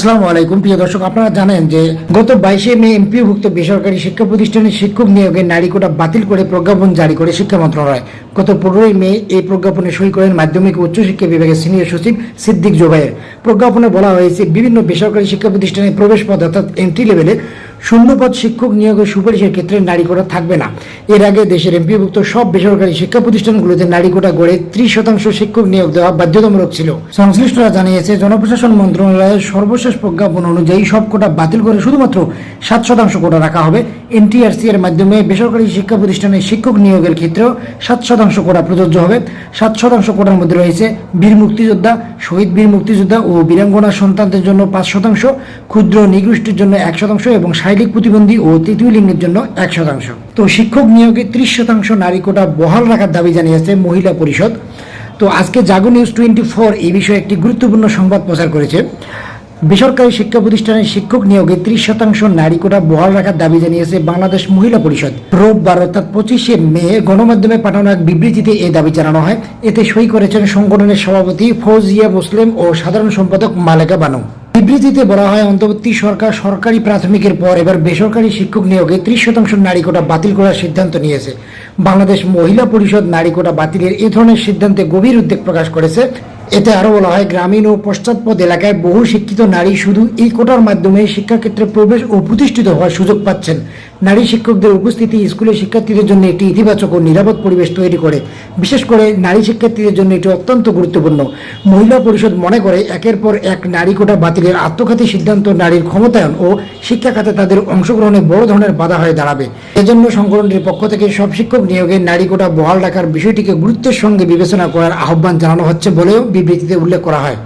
আসসালামু আলাইকুম। প্রিয় দর্শক, আপনারা জানেন যে গত বাইশে মে এমপিওভুক্ত বেসরকারি শিক্ষা প্রতিষ্ঠানের শিক্ষক নিয়োগের নারী কোটা বাতিল করে প্রজ্ঞাপন জারি করে শিক্ষা মন্ত্রণালয়। গত পনেরোই মে এই প্রজ্ঞাপনে সই করেন মাধ্যমিক ও উচ্চশিক্ষা বিভাগের সিনিয়র সচিব সিদ্দিক জোবায়ের। প্রজ্ঞাপনে বলা হয়েছে, বিভিন্ন বেসরকারি শিক্ষা প্রতিষ্ঠানে প্রবেশ পদ অর্থাৎ এন্ট্রি লেভেলে শূন্যপদ শিক্ষক নিয়োগের সুপারিশের ক্ষেত্রে নারী কোটা থাকবে না। এর আগে দেশের এমপিভুক্ত সব বেসরকারি শিক্ষা প্রতিষ্ঠানগুলোতে নারী কোটা গড়ে ত্রিশ শতাংশ শিক্ষক নিয়োগ দেওয়া বাধ্যতামূলক ছিল। সংশ্লিষ্টরা জানিয়েছে, জনপ্রশাসন মন্ত্রণালয়ের সর্বশেষ প্রজ্ঞাপন অনুযায়ী সব কোটা বাতিল করে শুধুমাত্র সাত শতাংশ কোটা রাখা হবে। এনটিআরসি এর মাধ্যমে বেসরকারি শিক্ষা প্রতিষ্ঠানে শিক্ষক নিয়োগের ক্ষেত্রেও সাত শতাংশ কোটা প্রযোজ্য হবে। সাত শতাংশ কোটার মধ্যে রয়েছে বীর মুক্তিযোদ্ধা, শহীদ বীর মুক্তিযোদ্ধা ও বীরাঙ্গনা সন্তানদের জন্য পাঁচ শতাংশ, ক্ষুদ্র নিগোষ্ঠীর জন্য এক শতাংশ এবং শারীরিক প্রতিবন্ধী ও তৃতীয় লিঙ্গের জন্য এক শতাংশ। তো শিক্ষক নিয়োগে ত্রিশ শতাংশ নারী কোটা বহাল রাখার দাবি জানিয়েছে মহিলা পরিষদ। তো আজকে জাগো নিউজ টোয়েন্টি ফোর এই বিষয়ে একটি গুরুত্বপূর্ণ সংবাদ প্রচার করেছে। বেসরকারি শিক্ষা প্রতিষ্ঠানে শিক্ষক নিয়োগে ত্রিশ শতাংশ নারী কোটা বহাল রাখার দাবি জানিয়েছে বাংলাদেশ মহিলা পরিষদ। রোববার অর্থাৎ পঁচিশে মে গণমাধ্যমে পাঠানো এক বিবৃতিতে এই দাবি জানানো হয়। এতে সই করেছেন সংগঠনের সভাপতি ফৌজিয়া মুসলিম ও সাধারণ সম্পাদক মালেকা বানু। বিবৃতিতে বলা হয়, অন্তর্বর্তী সরকার সরকারি প্রাথমিকের পর এবার বেসরকারি শিক্ষক নিয়োগে ত্রিশ শতাংশ নারী কোটা বাতিল করার সিদ্ধান্ত নিয়েছে। বাংলাদেশ মহিলা পরিষদ নারী কোটা বাতিলের এ ধরনের সিদ্ধান্তে গভীর উদ্বেগ প্রকাশ করেছে। এতে আরও বলা হয়, গ্রামীণ ও পশ্চাৎপদ এলাকায় বহু শিক্ষিত নারী শুধু এই কোটার মাধ্যমে শিক্ষাক্ষেত্রে প্রবেশ ও প্রতিষ্ঠিত হওয়ার সুযোগ পাচ্ছেন। নারী শিক্ষকদের উপস্থিতি স্কুলের শিক্ষার্থীদের জন্য একটি ইতিবাচক ও নিরাপদ পরিবেশ তৈরি করে। বিশেষ করে নারী শিক্ষার্থীদের জন্য এটি অত্যন্ত গুরুত্বপূর্ণ। মহিলা পরিষদ মনে করে, একের পর এক নারী কোটা বাতিলের আত্মঘাতী সিদ্ধান্ত নারীর ক্ষমতায়ন ও শিক্ষা খাতে তাদের অংশগ্রহণে বড় ধরনের বাধা হয়ে দাঁড়াবে। এজন্য সংগঠনটির পক্ষ থেকে সব শিক্ষক নিয়োগে নারী কোটা বহাল রাখার বিষয়টিকে গুরুত্বের সঙ্গে বিবেচনা করার আহ্বান জানানো হচ্ছে বলেও বিবৃতিতে উল্লেখ করা হয়।